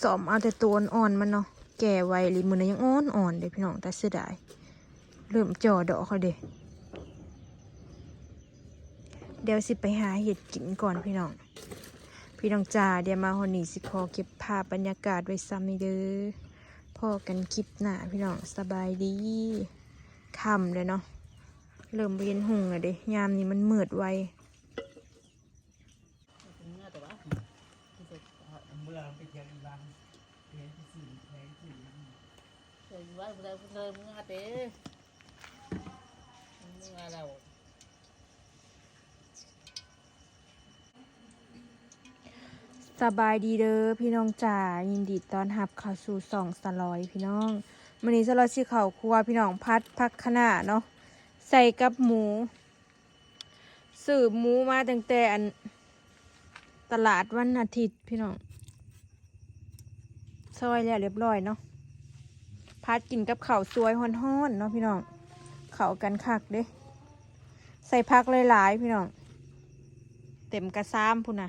สอมเอาแต่ตัวอ่อนๆมันเนาะแก่ไวหรือมือนะยังอ่อนอ่อนๆเด้พี่น้องแต่เสียดายเริ่มจ่อดอกเขาเด้เดี๋ยวสิไปหาเห็ดกินก่อนพี่น้อง พี่น้องจ่าเดี๋ยวมาหอนีสิขอเก็บภาพบรรยากาศไว้ซ้ำนี่เด้อพอกันคลิปหน้าพี่น้องสบายดีคำเลยเนาะเริ่มเวียนหุงเลยเด้ยามนี้มันมืดไว เมื่อไปเที่ยวอีรังเที่ยวที่สี่แพงสี่ rồi quá rồi rồi mua té mua đâu สบายดีเด้อพี่น้องจ๋ายินดีต้อนรับเข้าสู่สองสลอยพี่น้องวันนี้สลอยชื่อเขาวครัวพี่น้องพัดพักขนาเนาะใส่กับหมูสืบหมูมาตั้งแต่อันตลาดวันอาทิตย์พี่น้อง ซอยแล้วเรียบร้อยเนาะพัดกินกับข้าวสวยฮ้อนๆเนาะพี่น้องเข้ากันคักเด้ใส่พักหลายๆพี่น้องเต็มกระซ้ำพุ่นนะ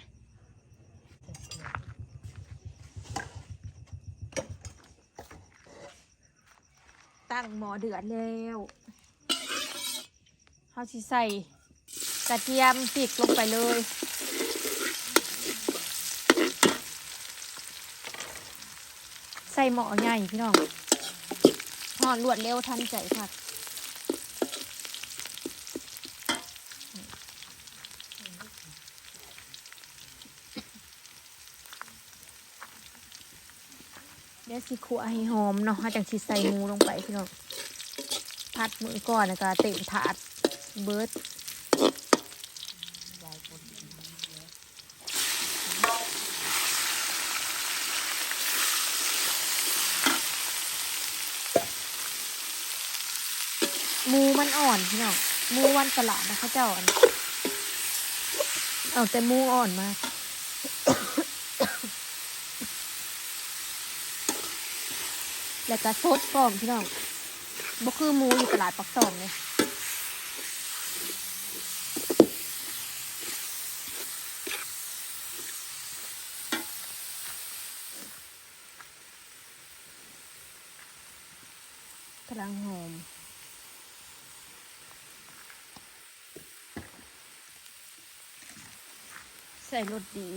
ตั้งหมอเดือดแล้วเขาสิใส่กระเทียมพริกลงไปเลย ใส่หมอใหญ่พี่น้องหอนรวดเร็วทันใจค่ะเดี๋ยวสิขัวให้หอมเนาะเขาจังสิใส่หมูลงไปพี่น้องพัดมือก่อนนะก็เต็มถาดเบิร์ด มูมันอ่อนพี่น้องมูวันตลาดนะเขาเจ้าอันเอาแต่มูอ่อนมาแล้วก็สดพร้อมพี่น้องบ่คือมูอยู่ตลาดปักซองเลยกำลังหอม ใส่รสดี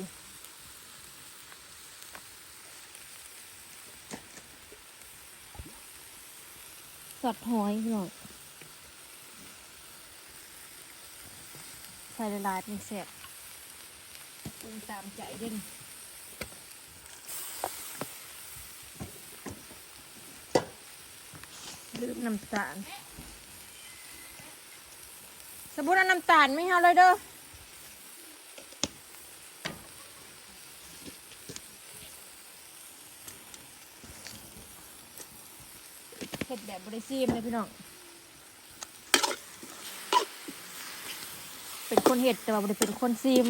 สอดหอยพี่น้องใส่ละลายเป็นแสบปรุงตามใจเด่นลืมน้ำตาล สมบูรณ์น้ำตาลไม่เอาเลยเด้อ ดแบบบริซีมเลยพี่น้อง เป็นคนเห็ดแต่ว่าบริเป็นคนซีม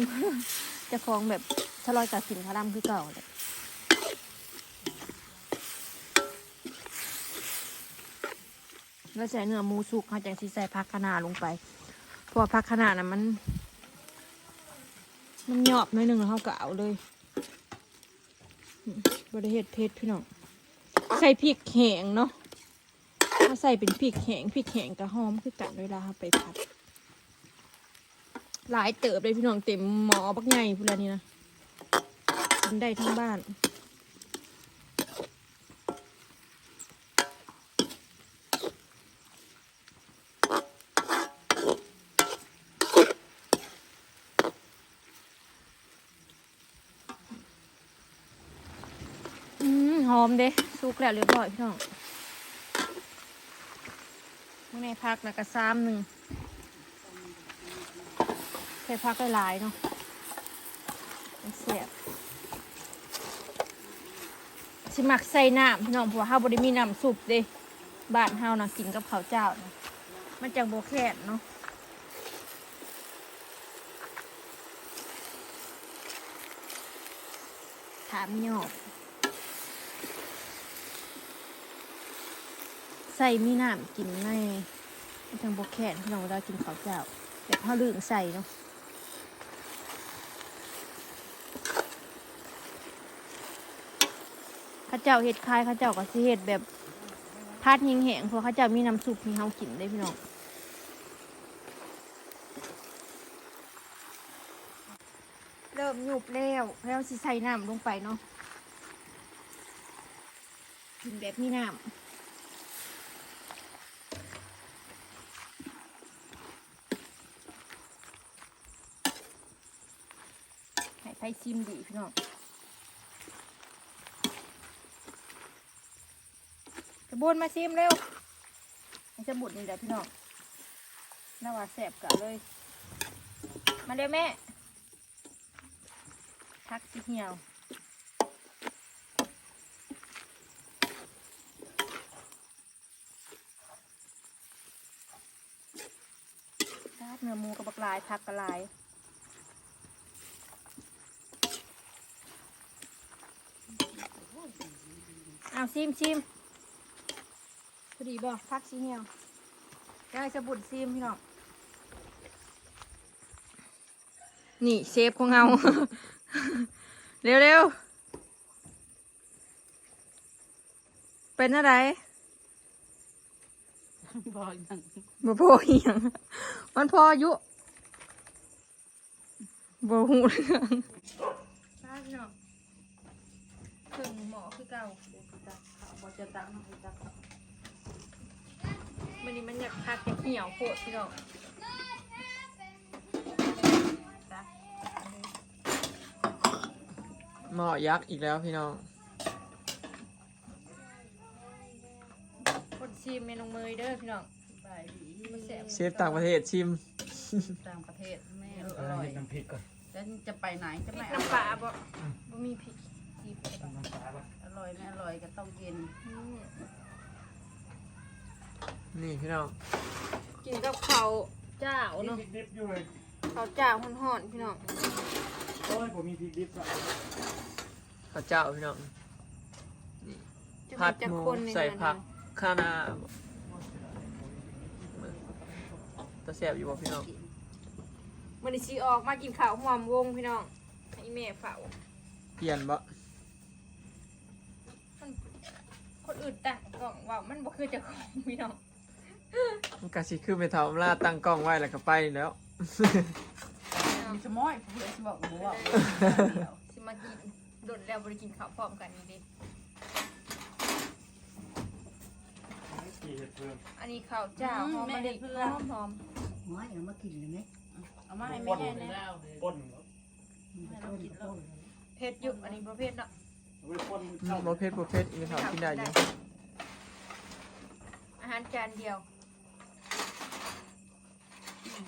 จะคลองแบบชะลอยตัดสินคารัมคือเก่าเลยแล้วใส่เนื้อหมูสุกเขาจังสีใส่ผักคะน้าลงไป เพราะผักคะน้าน่ะมัน มันหยอบหน่อยหนึ่งแล้วเขาก็เอาเลยบริเห็ดเพชรพี่น้องใส่พริกแห้งเนาะ ถ้าใส่เป็นพริกแห้งพริกแห้งกระหอมคือกันเวลาเราไปผัด หลายเติบเลยพี่น้องเต็มหมอบักใหญ่พูดแล้วนี่นะกินได้ทั้งบ้านอืมหอมเด้สุกแล้วเรียบร้อยพี่น้อง ม่พักนะกระซ้ำหนึ่งใส่พักหลายๆเนาะเสียบสิมักใส่น้ำพี่น้องเพราะว่าเฮาบ่ได้มีน้ำซุปเด้บ้านเฮานะกินกับข้าวเจ้านะมันจังโบแค่นเนาะถามยอบ ใส่มีน้ำกินในทางโบแคนพี่น้องเวลากินข้าวเจ้าแต่ข้าวลืมใส่เนาะเข้าเจ้าเฮ็ดคายเข้าเจ้าก็สิเฮ็ดแบบพาดแห้งๆเพราะเข้าเจ้ามีน้ำซุปให้เฮากินได้พี่น้องเริ่มหยุบแล้วแล้วสิใส่น้ำลงไปเนาะกินแบบมีน้ำ ช้ซิมดีพี่น้องจะบนมาซิมเร็วให้จะบุดนี่แหละพี่น้องน่าว่าแสบกันเลย มาเร็วแม่ทักสิเหี่ยวราเนื้อมูกับบักลายผักกระลาย เอาซิมซิมพอดีบ่พักซีเหี่ยวได้สบุดซิมพี่น้องนี่เซฟของเราเร็วเร็วๆเป็นอะไรบ่อยนั่งบ่พออีหยังมันพออายุบ่หูเรื่องได้พี่น้องครึ่งหมอคือเก่า บ่จะตักน้ำตักมันนี้มันอยากพักอยากเหี่ยวโคตรพี่น้องหม้อยักษ์อีกแล้วพี่น้องคนชิมเมนูเมยเด้อพี่น้องไปดีมันแซ่บเชฟต่างประเทศชิมต่างประเทศแม่เอออร่อยน้ำพริกก่อนแล้วจะไปไหนจะพริไม่กน้ำปลาบ่บ่มีพริกจีบไปบ่น้ำปลาปะอ ร่อยไม่อร่อยก็ต้องกินอืมนี่พี่น้องกินกับข้าวเจ้าเนาะพริกดิบอยู่เลยข้าวเจ้าห่อนๆพี่น้องโอ้ยผมมีพริกดิบอะข้าวเจ้าพี่น้องจะผัดจะหมูคนในใส่นั้นผักข้าหนาตะแสบอยู่บ่พี่น้องมันนี้สิออกมากินข้าวหอมวงพี่น้องให้แม่เฝ้าเปลี่ยนบ่ มันคน อื่นตั้งกล่องว่ามันบ่คือเจะของพี่น้องมันกะสิคือไปเถาล่าตั้งกล้องไว้แล้วก็ไปแล้ว มีสมอยเพื่อนบอกหมูว่าเดียวสิมากินโดดแล้วบ่ได้กินข้าวพร้อมกันนี่เดิกี่เห็ดเพิ่มอันนี้ข้าวเจ้าหอมมะลิหอมหอมไม่เอามากินเลยไหมเอามาให้แม่เนี่ยป้นให้เรากินแล้วเผ็ดอยู่อันนี้ประเภทเนาะเอา ไว้ป้นอืเข้ามบ่เผ็ดบ่เผ็ดอีเถากินได้อยู่อาหารจานเดียว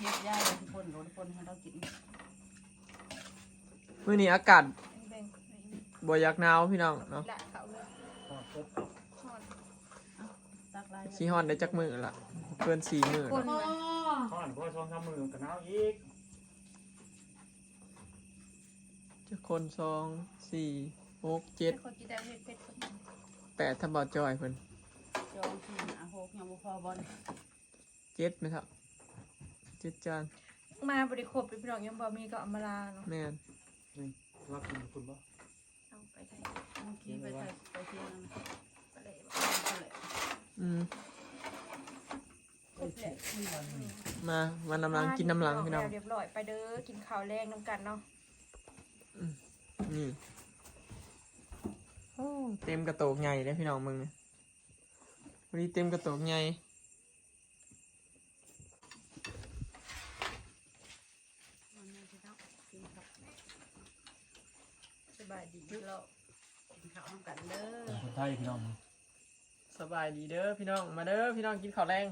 เฮ็ดย่าเลยทุกคนรถคนให้เรากินมื้อนี้อากาศแบ่งบ่อยากหนาวพี่น้องเนาะละเขาเลยทอดครบทอดตักลายสิฮ้อนได้จักมื้อละเกิน4มื้อคนละมาทอดเพราะช่องทำมือกับน้ำอีกจักคนสองสี่ หกเจ็ดคนกินได้เผ็ดเผ็ดแปดทำบ่จอยเพิ่นจองที่หาหกยังบ่พอบอลเจ็ดไหมครับเจ็ดจานมาบริโภคเป็นพี่น้องยังบ่มีก็เอามาลาเนาะแม่นนี่รักคุณคุณปะเอาไปไทยเมื่อกี้ไปใส่ไปเที่ยงไปเลยนั่นแหละอืมครบแล้วมาวันน้ำลังกินน้ำลังพี่น้องเรียบร้อยไปเด้อกินข้าวแรงน้ำกันเนาะนี่โอ้ เต็มกระโตกใหญ่เลยพี่น้องมึงเนี่ยวันนี้เต็มกระโตกใหญ่สบายดีเรากินข้าวน้ำกันเด้อคนไทยพี่น้องสบายดีเด้อพี่น้องมาเด้อพี่น้องกินข้าวแรง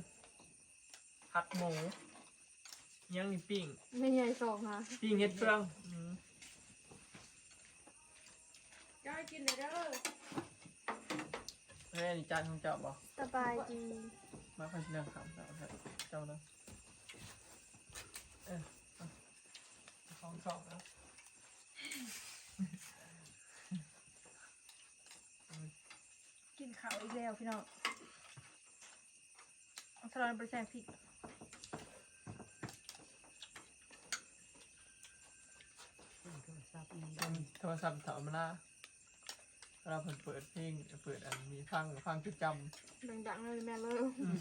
ผักหมูยังนี่ปิ้งไม่ใหญ่สองค่ะปิ้งเฮ็ดเฟือง อืมจ้ากินเลยเด้อแม่นี่จานของเจ้าบ่สบายดีมาพันเรื่องคำเจ้าครับเจ้าเนาะเออเอาของสองแล้วกินข้าวอีกแล้วพี่น้องเอาสลัดไปใส่พริกซับโทรศัพท์ถามมาละโทร เราเพิ่นเปิดเพลงเปิดอันมีฟังฟังจุดจดังๆเลยแม่เลยำอืม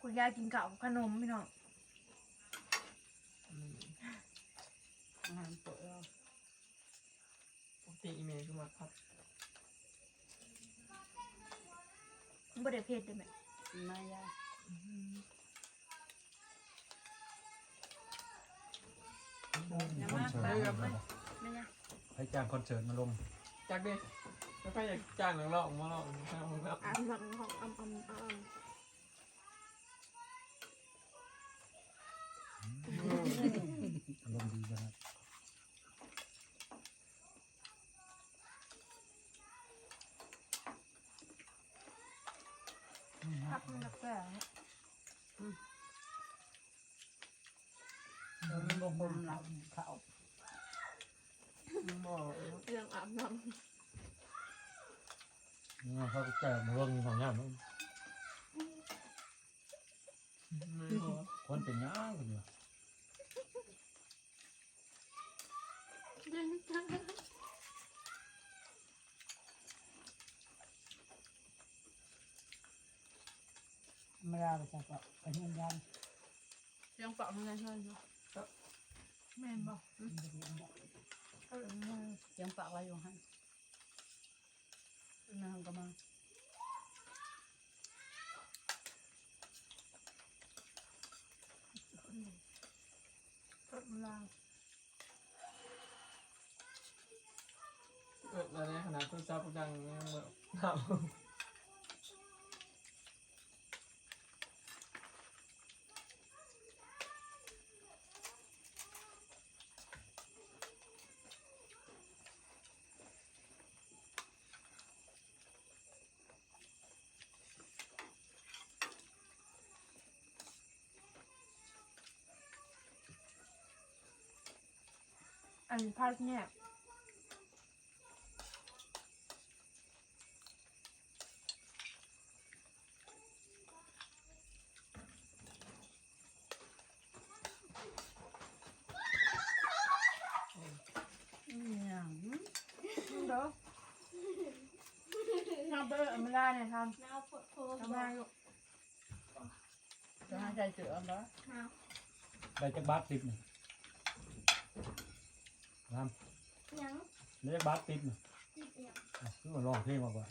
คุณยายกินข้าวกับขนมพี่น้องอืมอาหารเปิดแล้วปกติอีเมลคือมาพัดบ่ได้เผ็ดได้ไหมไม่ยากอย่ามาได้ครับไม่ นะให้จ้างคอนเสิร์ตมาลงจักเด้ไม่ค่อยอยากจ้างนักร้องมาร้องข้าวครับอ่านหลังของอำอำอำอารมณ์ดีนะครับพักมันนักแก่มันบ่บ่มเราเขา บอก เรื่องอาบน้นี่เขาก็แก่มาลงของย่ามไม่บอกคนเป็นย่างกันอยู่ไม่ได้ไปจับไปเฮียนยันำเรื่องเปล่ามันไงใช่ไหมแม่นบอกเออ แม่นเสียงปากไว้อยู่ฮะนางก็มารถมันลางเออแล้วในขณะคุณจ้าผู้ดังยังเมื่อ อันพัดเนี่ยเนี่ยเด้อทำเบอร์อเมริกาเนี่ยทน้าปวดโพำทำงานอยู่จะให้ใจเสือเหรอได้จักบาทติดนี่ น้ยังำได้จักบาทติดนี่ติดเนี่ยคือมาลองเพลงมากกว่า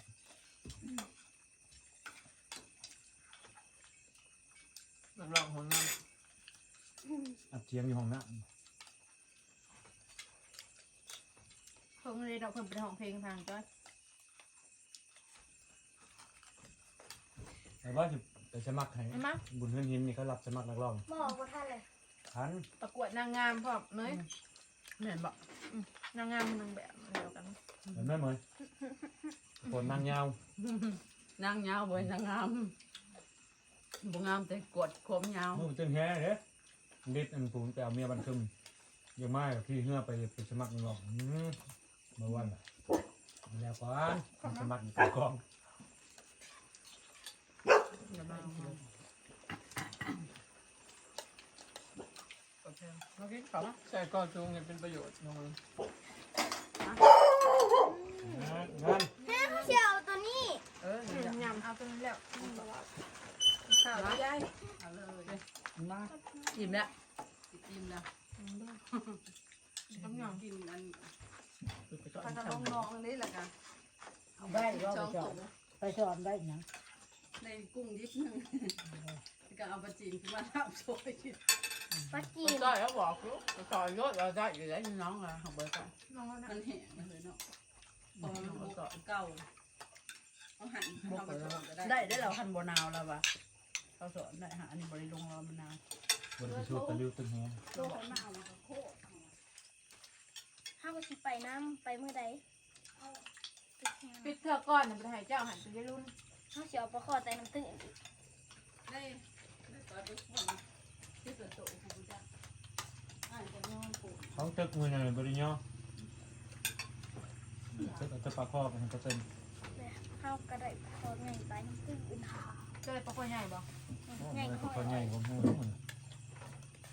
นักร้องของนั้นอัดเสียงอยู่ห้องน้เพิ่งเลยเราเพิ่งไปห้องเพลงทางจ้อยำแต่ว่าจะไปสมัครให้เห็นไหมบุญเฮือนหินนี่เขารับสมัครนักร้องหมอกว่าท่านเลยทันประกวดนางงามพร้อมเนย เห็นบอกนางงามนางแบบเดียวกัน เห็นไหมเหมยคนนางยาวนางยาวบ่นางงามบ่งามแต่กดความยาวเมื่อตึงแฮ่เด้ดิดอันปูนไปเอาเมียบันทึมยังไม่พี่เฮือไปไปสมัครนักร้องอืมเมื่อวันน่ะแล้วก่อนสมัครอยู่กอง อย่ามา เอามาโอเมื่อกี้เขาใส่ก้อนจูงเนี่ยเป็นประโยชน์น้องเลยงานแม่ผู้เชียวตัวนี้เออนี่ยำเอาตัวนี้แล้วข้าวใหญ่เอาเลยมาอิ่มแล้วอิ่มแล้วต้องยำกินอันคือไปก่อนถ้าจะลงนองนี่แหละกันได้ก็ไปองสอนไปสอนได้ยังในกุ้งดิบหนึงก็เอาปลาจีนขึ้นมาทำโชย ปลาจีมันนก็แล้วบอกลูกซอยรถเราได้อยู่แล้วน้องอะของเบอร์กันน้องแล้วนะมันแห้งเลยเนาะพอมันบกเก่าเอาหั่นเอาไปสอนก็ได้ได้เราหั่นบนาวแล้ววะเขาสอนได้หาอันนี้บริลงเรามะนาวบนไปสูดตะลิวตึงแฮ่ตัวมะนาวโคตรห้าวันที่ไปน้ำไปเมื่อใดปิดเธอก่อนนะไปให้เจ้าหันไปได้รุ่นห้าเสียวปลาคอใจน้ำตื้นอีกได้ได้ตอนทุกคนที่เกิดโต ของคุณจ้าอ่านจะนอนปวดเขาตึกมือหน่อยบริญญาตึกเอาแตะปลาคอไปให้เปอร์เซ็นต์เลยห้าวกระไดปลาคอใหญ่ไปน้ำตื้นอื่นหาเจอปลาคอใหญ่บ่โอ้ใหญ่ยก็ปลาคอใหญ่กว่าหมูทั้งหมด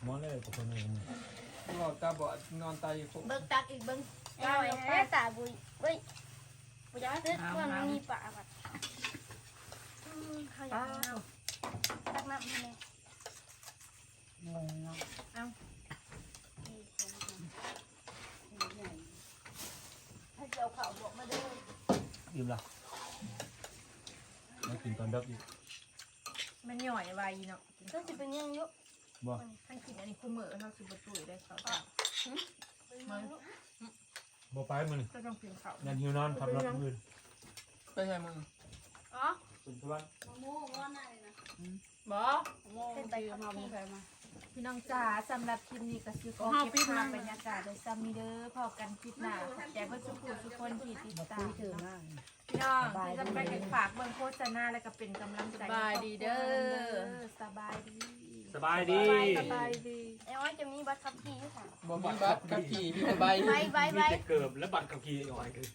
มอเลยปลาคอใหญ่กว่าหมูหลอดตาบอดนอนตายอยู่เบิกตักอีกเบิ้งไอ้หน่อยแม่ตาบุยเว้ยบุยจะซื้อมันมีปลาบัดอืมเขาอยากกินน้ำตักน้ำให้แม่ งงเนาะให้เจ้าข่าวบอกมาด้ออิ่มละแล้วกินตอนด็กอีกมันหน่อยไวเนาะก็จะเป็นยังยุบ่ท่านกินอันนี้คู่มือเท่าสิบประตูได้เขาวบ่ไปมันก็ต้องกินเขาวยันหิวนอนขับรถอื่นไปใช่มึงอ๋อสุนทรวัฒน์มะม่วงว่าไหนนะบอมะม่วงซื้อมาบ่ใครมา พี่น้องจ๋าสำหรับคลิปนี้ก็คือขอเก็บภาพบรรยากาศโดยซัมมีเดอร์พอกันคลิปหน้าขอบใจเพื่อนทุกคนทุกคนที่ติดมาตาตีมถือมากพี่น้องที่จะไปกันฝากเบิ่งโฆษณาแล้วก็เป็นกำลังใจให้ครอบครัวสบายดีสบายดีสบายดีไอ้อ้อยจะมีบัตรขับขี่ค่ะบ่มีบัตรกับขี่มีแต่ใบใบใบใบมีแต่เกิบและบัตรขับขี่อ่อยคือ